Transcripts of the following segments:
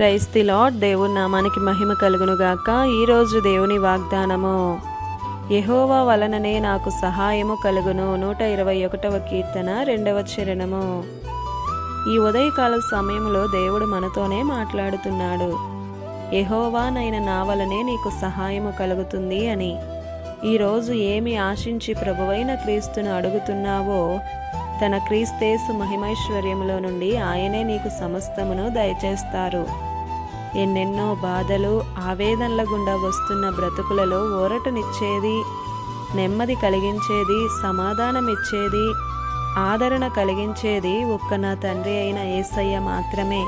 క్రైస్తి lord దేవుని నామానికి మహిమ కలుగునుగాక. ఈరోజు దేవుని వాగ్దానము యహోవా వలననే నాకు సహాయము కలుగును. నూట ఇరవై ఒకటవ కీర్తన రెండవ చరణము. ఈ ఉదయకాల సమయంలో దేవుడు మనతోనే మాట్లాడుతున్నాడు. యెహోవా నైన నా వలనే నీకు సహాయము కలుగుతుంది అని. ఈరోజు ఏమి ఆశించి ప్రభువైన క్రీస్తును అడుగుతున్నావో తన క్రీస్తేసు మహిమైశ్వర్యములో నుండి ఆయనే నీకు సమస్తమును దయచేస్తారు. ఎన్నెన్నో బాధలు ఆవేదనల గుండా వస్తున్న బ్రతుకులలో ఊరటనిచ్చేది నెమ్మది కలిగించేది సమాధానం ఇచ్చేది ఆదరణ కలిగించేది ఒక్క నా తండ్రి అయిన ఏసయ్య మాత్రమే.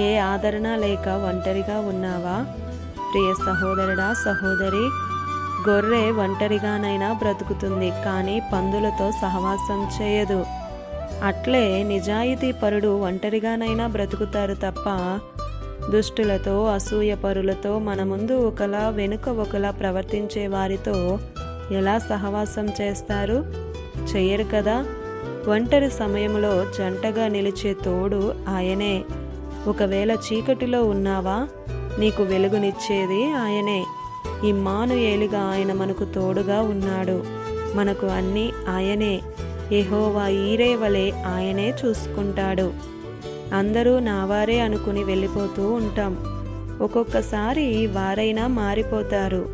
ఏ ఆదరణ లేక ఒంటరిగా ఉన్నావా? ప్రియ సహోదరుడా సహోదరి గొర్రె ఒంటరిగానైనా బ్రతుకుతుంది కానీ పందులతో సహవాసం చేయదు. అట్లే నిజాయితీ పరుడు ఒంటరిగానైనా బ్రతుకుతారు తప్ప దుష్టులతో అసూయ పరులతో మన ముందు ఒకలా వెనుక ఒకలా ప్రవర్తించే వారితో ఎలా సహవాసం చేస్తారు? చెయ్యరు కదా? ఒంటరి సమయంలో జంటగా నిలిచే తోడు ఆయనే. ఒకవేళ చీకటిలో ఉన్నావా? నీకు వెలుగునిచ్చేది ఆయనే. ఇమ్మానుయేలుగా ఆయన మనకు తోడుగా ఉన్నాడు. మనకు అన్నీ ఆయనే. ఎహోవా ఈరే వలె ఆయనే చూసుకుంటాడు. అందరూ నావారే అనుకుని వెళ్ళిపోతూ ఉంటాం. ఒక్కొక్కసారి వారైనా మారిపోతారు.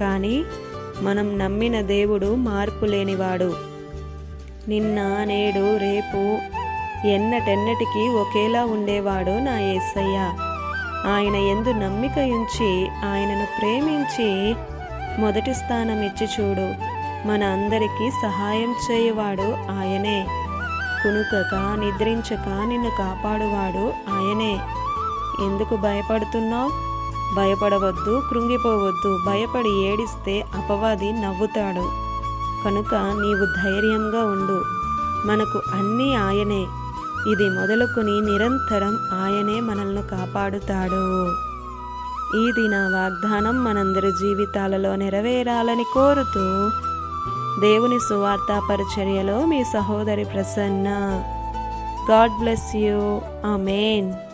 కానీ మనం నమ్మిన దేవుడు మార్పు లేనివాడు. నిన్న నేడు రేపు ఎన్నటెన్నటికీ ఒకేలా ఉండేవాడు నా యేసయ్య ఆయన ఎందు నమ్మిక ఉంచి ఆయనను ప్రేమించి మొదటి స్థానం ఇచ్చి చూడు. మన అందరికీ సహాయం చేయవాడు ఆయనే. కునుకక నిద్రించక నిన్ను కాపాడువాడు ఆయనే. ఎందుకు భయపడుతున్నావు? భయపడవద్దు కృంగిపోవద్దు. భయపడి ఏడిస్తే అపవాది నవ్వుతాడు. కనుక నీవు ధైర్యంగా ఉండు. మనకు అన్నీ ఆయనే. ఇది మొదలుకొని నిరంతరం ఆయనే మనల్ని కాపాడుతాడు. ఇది నా వాగ్దానం మనందరి జీవితాలలో నెరవేరాలని కోరుతూ దేవుని సువార్త పరిచర్యలో మీ సహోదరి Prasanna. God bless you. Amen.